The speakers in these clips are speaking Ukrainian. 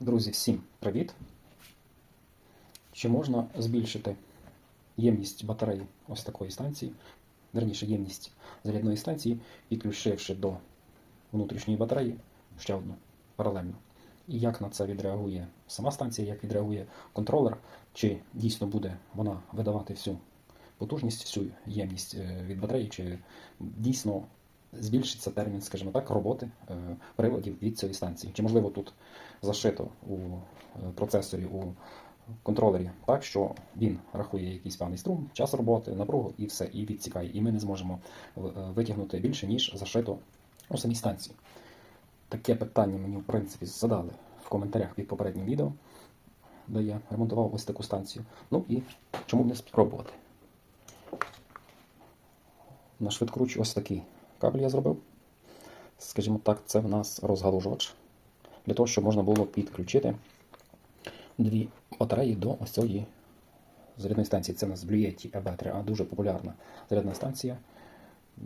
Друзі, всім привіт! Чи можна збільшити ємність батареї ось такої станції, верніше ємність зарядної станції, підключивши до внутрішньої батареї ще одну паралельно? І як на це відреагує сама станція, як відреагує контролер, чи дійсно буде вона видавати всю потужність, всю ємність е, від батареї, чи дійсно збільшиться термін, скажімо так, роботи е, приладів від цієї станції. Чи можливо тут зашито у е, процесорі, у контролері так, що він рахує якийсь певний струм, час роботи, напругу і все, і відсікає. І ми не зможемо е, витягнути більше, ніж зашито у самій станції. Таке питання мені, в принципі, задали в коментарях під попереднім відео, де я ремонтував ось таку станцію. Ну і чому б не спробувати? На швидкоруч ось такий кабель я зробив. Скажімо так, це в нас розгалужувач. Для того, щоб можна було підключити дві батареї до ось цієї зарядної станції. Це у нас Blue EB3A, дуже популярна зарядна станція.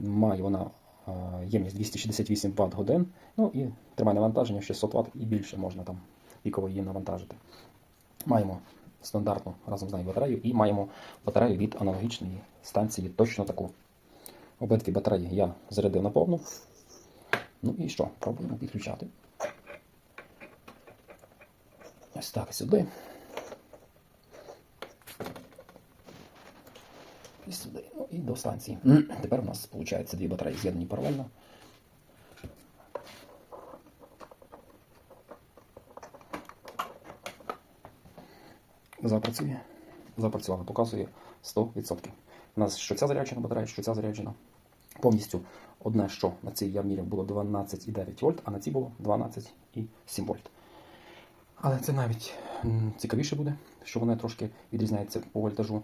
Має вона е, ємність 268 Вт годин. Ну і тримає навантаження 600 Вт і більше можна там піково її навантажити. Маємо стандартну разом з нею батарею і маємо батарею від аналогічної станції, точно таку. Обидві батареї я зарядив на повну. Ну і що? Пробуємо підключати. Ось так сюди. І сюди. Ну і до станції. Тепер у нас виходить дві батареї з'єднані паралельно. Запрацює. Запрацювала, показує 100%. У нас що ця заряджена батарея, що ця заряджена. Повністю одне, що на цій я міряв, було 12,9 вольт, а на цій було 12,7 вольт. Але це навіть цікавіше буде, що воно трошки відрізняється по вольтажу.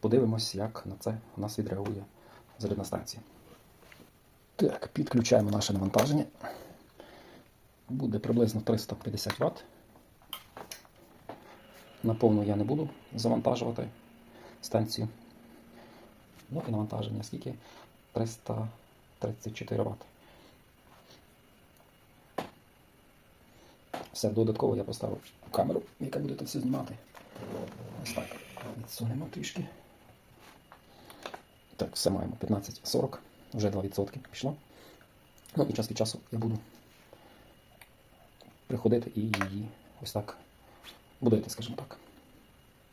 Подивимось, як на це у нас відреагує зарядна станція. Так, підключаємо наше навантаження. Буде приблизно 350 Вт. Наповну я не буду завантажувати станцію. Ну і навантаження скільки? 334 Вт. Все, додатково я поставив камеру, яка буде це все знімати. Ось так. Відсунемо трішки. Так, все маємо 15-40, вже 2% пішло. Ну і час від часу я буду приходити і її ось так будити, скажімо так.